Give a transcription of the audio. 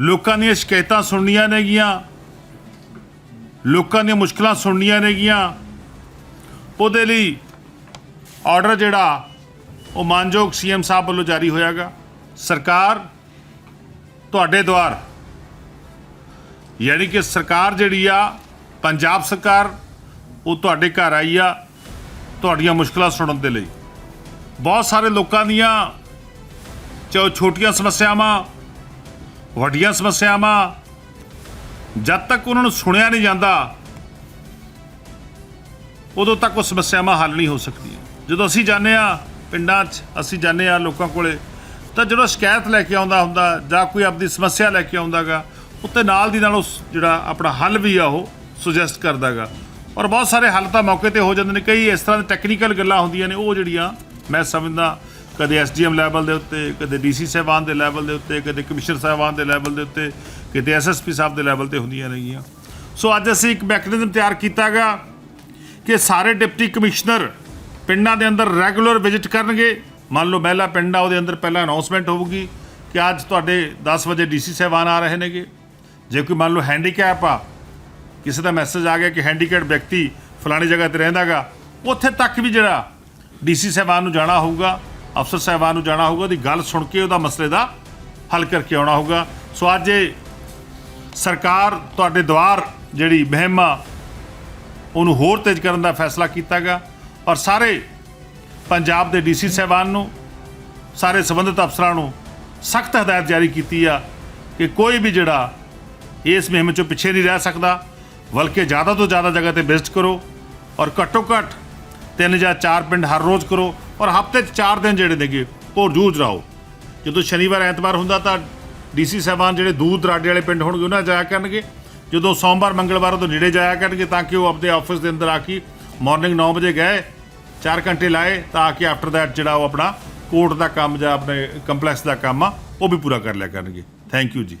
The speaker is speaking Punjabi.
ਲੋਕਾਂ ਦੀਆਂ ਸ਼ਿਕਾਇਤਾਂ ਸੁਣਨੀਆਂ ਨੇਗੀਆਂ। ਲੋਕਾਂ ਦੀਆਂ ਮੁਸ਼ਕਲਾਂ ਸੁਣਨੀਆਂ ਨੇਗੀਆਂ। ਉਹਦੇ ਲਈ ਆਰਡਰ ਜਿਹੜਾ, ਉਹ ਮਾਨਯੋਗ ਸੀਐਮ ਸਾਹਿਬ ਵੱਲੋਂ ਜਾਰੀ ਹੋਇਆਗਾ। ਸਰਕਾਰ ਤੁਹਾਡੇ ਦੁਆਰ। ਯਾਨੀ ਕਿ ਸਰਕਾਰ ਜਿਹੜੀ ਆ, ਪੰਜਾਬ ਸਰਕਾਰ, ਉਹ ਤੁਹਾਡੇ ਘਰ ਆਈ ਆ ਤੁਹਾਡੀਆਂ ਮੁਸ਼ਕਲਾਂ ਸੁਣਨ ਦੇ ਲਈ। ਬਹੁਤ ਸਾਰੇ ਲੋਕਾਂ ਦੀਆਂ ਚਾਹੇ ਛੋਟੀਆਂ ਸਮੱਸਿਆਵਾਂ ਵੱਡੀਆਂ ਸਮੱਸਿਆਵਾਂ, ਜਦ ਤੱਕ ਉਹਨਾਂ ਨੂੰ ਸੁਣਿਆ ਨਹੀਂ ਜਾਂਦਾ, ਉਦੋਂ ਤੱਕ ਉਹ ਸਮੱਸਿਆਵਾਂ ਹੱਲ ਨਹੀਂ ਹੋ ਸਕਦੀਆਂ। ਜਦੋਂ ਅਸੀਂ ਜਾਂਦੇ ਆ ਪਿੰਡਾਂ 'ਚ, ਅਸੀਂ ਜਾਂਦੇ ਆ ਲੋਕਾਂ ਕੋਲੇ, ਤਾਂ ਜਦੋਂ ਸ਼ਿਕਾਇਤ ਲੈ ਕੇ ਆਉਂਦਾ ਹੁੰਦਾ, ਜਾਂ ਕੋਈ ਆਪਦੀ ਸਮੱਸਿਆ ਲੈ ਕੇ ਆਉਂਦਾਗਾ ਉੱਤੇ ਨਾਲ ਦੀ ਨਾਲ ਉਸ ਜਿਹੜਾ ਆਪਣਾ ਹੱਲ ਵੀ ਆ ਉਹ ਸੁਜੈਸਟ ਕਰਦਾਗਾ ਔਰ ਬਹੁਤ ਸਾਰੇ ਹੱਲ ਤਾਂ ਮੌਕੇ ਤੇ ਹੋ ਜਾਂਦੇ ਨੇ, ਕਈ ਇਸ ਤਰ੍ਹਾਂ ਦੇ ਟੈਕਨੀਕਲ ਗੱਲਾਂ ਹੁੰਦੀਆਂ ਨੇ, ਉਹ ਜਿਹੜੀਆਂ ਮੈਂ ਸਮਝਦਾ ਕਦੇ ਐਸਡੀਐਮ ਲੈਵਲ ਦੇ ਉੱਤੇ, ਕਦੇ ਡੀਸੀ ਸਾਹਿਬਾਨ ਦੇ ਲੈਵਲ ਦੇ ਉੱਤੇ, ਕਦੇ ਕਮਿਸ਼ਨਰ ਸਾਹਿਬਾਨ ਦੇ ਲੈਵਲ ਦੇ ਉੱਤੇ ਕਿਤੇ ਐਸਐਸਪੀ ਸਾਹਿਬ ਦੇ ਲੈਵਲ ਤੇ ਹੁੰਦੀਆਂ ਰਹੀਆਂ। ਸੋ ਅੱਜ ਅਸੀਂ ਇੱਕ ਮੈਕੈਨਿਜ਼ਮ ਤਿਆਰ ਕੀਤਾਗਾ ਕਿ ਸਾਰੇ ਡਿਪਟੀ ਕਮਿਸ਼ਨਰ ਪਿੰਡਾਂ ਦੇ ਅੰਦਰ ਰੈਗੂਲਰ ਵਿਜ਼ਿਟ ਕਰਨਗੇ। ਮੰਨ ਲਓ ਮਹਿਲਾ ਪਿੰਡ ਆ, ਉਹਦੇ ਅੰਦਰ ਪਹਿਲਾਂ ਅਨਾਉਂਸਮੈਂਟ ਹੋਊਗੀ ਕਿ ਅੱਜ ਤੁਹਾਡੇ 10 ਵਜੇ ਡੀਸੀ ਸਾਹਿਬਾਨ ਆ ਰਹੇ ਨੇਗੇ। ਜੇ ਕੋਈ ਮੰਨ ਲਓ ਹੈਂਡੀਕੈਪ ਆ, ਕਿਸੇ ਦਾ ਮੈਸੇਜ ਆ ਗਿਆ ਕਿ ਹੈਂਡੀਕੈਪ ਵਿਅਕਤੀ ਫਲਾਣੀ ਜਗ੍ਹਾ ਤੇ ਰਹਿੰਦਾਗਾ, ਉੱਥੇ ਤੱਕ ਵੀ ਜਿਹੜਾ ਡੀਸੀ ਸਾਹਿਬਾਨ ਨੂੰ ਜਾਣਾ ਹੋਊਗਾ। ਅਫਸਰ ਸਾਹਿਬਾਨ ਨੂੰ ਜਾਣਾ ਹੋਊਗਾ ਉਹਦੀ ਗੱਲ ਸੁਣ ਕੇ ਉਹਦਾ ਮਸਲੇ ਦਾ ਹੱਲ ਕਰਕੇ ਆਉਣਾ ਹੋਊਗਾ। ਸੋ ਅੱਜ ਇਹ ਸਰਕਾਰ ਤੁਹਾਡੇ ਦੁਆਰ ਜਿਹੜੀ ਮੁਹਿੰਮ ਆ, ਉਹਨੂੰ ਹੋਰ ਤੇਜ਼ ਕਰਨ ਦਾ ਫੈਸਲਾ ਕੀਤਾ ਕੀਤਾਗਾ ਔਰ ਸਾਰੇ ਪੰਜਾਬ ਦੇ ਡੀਸੀ ਸਾਹਿਬਾਨ ਨੂੰ, ਸਾਰੇ ਸੰਬੰਧਿਤ ਅਫਸਰਾਂ ਨੂੰ ਸਖਤ ਹਦਾਇਤ ਜਾਰੀ ਕੀਤੀ ਆ ਕਿ ਕੋਈ ਵੀ ਜਿਹੜਾ ਇਸ ਮੁਹਿੰਮ ਚੋਂ ਪਿੱਛੇ ਨਹੀਂ ਰਹਿ ਸਕਦਾ, ਬਲਕਿ ਜ਼ਿਆਦਾ ਤੋਂ ਜ਼ਿਆਦਾ ਜਗ੍ਹਾ ਤੇ ਵਿਜ਼ਿਟ ਕਰੋ ਔਰ ਘੱਟੋ ਘੱਟ ਤਿੰਨ ਜਾਂ ਚਾਰ ਪਿੰਡ ਹਰ ਰੋਜ਼ ਕਰੋ। ਔਰ ਹਫ਼ਤੇ 'ਚ ਚਾਰ ਦਿਨ ਜਿਹੜੇ ਨੇਗੇ ਉਹ ਜੂਝ ਰਹੋ ਜਦੋਂ ਸ਼ਨੀਵਾਰ, ਐਤਵਾਰ ਹੁੰਦਾ ਤਾਂ ਡੀਸੀ ਸਾਹਿਬਾਨ ਜਿਹੜੇ ਦੂਰ ਦਰਾਡੇ ਵਾਲੇ ਪਿੰਡ ਹੋਣਗੇ, ਉਹਨਾਂ ਜਾਇਆ ਕਰਨਗੇ। ਜਦੋਂ ਸੋਮਵਾਰ, ਮੰਗਲਵਾਰ ਉਹ ਨੇੜੇ ਜਾਇਆ ਕਰਨਗੇ ਤਾਂ ਕਿ ਉਹ ਆਪਣੇ ਆਫਿਸ ਦੇ ਅੰਦਰ ਆ ਕੇ ਮਾਰਨਿੰਗ 9 ਵਜੇ ਗਏ 4 ਘੰਟੇ ਲਾਏ ਤਾਂ ਆ ਕੇ ਆਫਟਰ ਦੈਟ ਜਿਹੜਾ ਉਹ ਆਪਣਾ ਕੋਰਟ ਦਾ ਕੰਮ ਜਾਂ ਆਪਣੇ ਕੰਪਲੈਕਸ ਦਾ ਕੰਮ ਆ, ਉਹ ਵੀ ਪੂਰਾ ਕਰ ਲਿਆ ਕਰਨਗੇ। ਥੈਂਕ ਯੂ ਜੀ।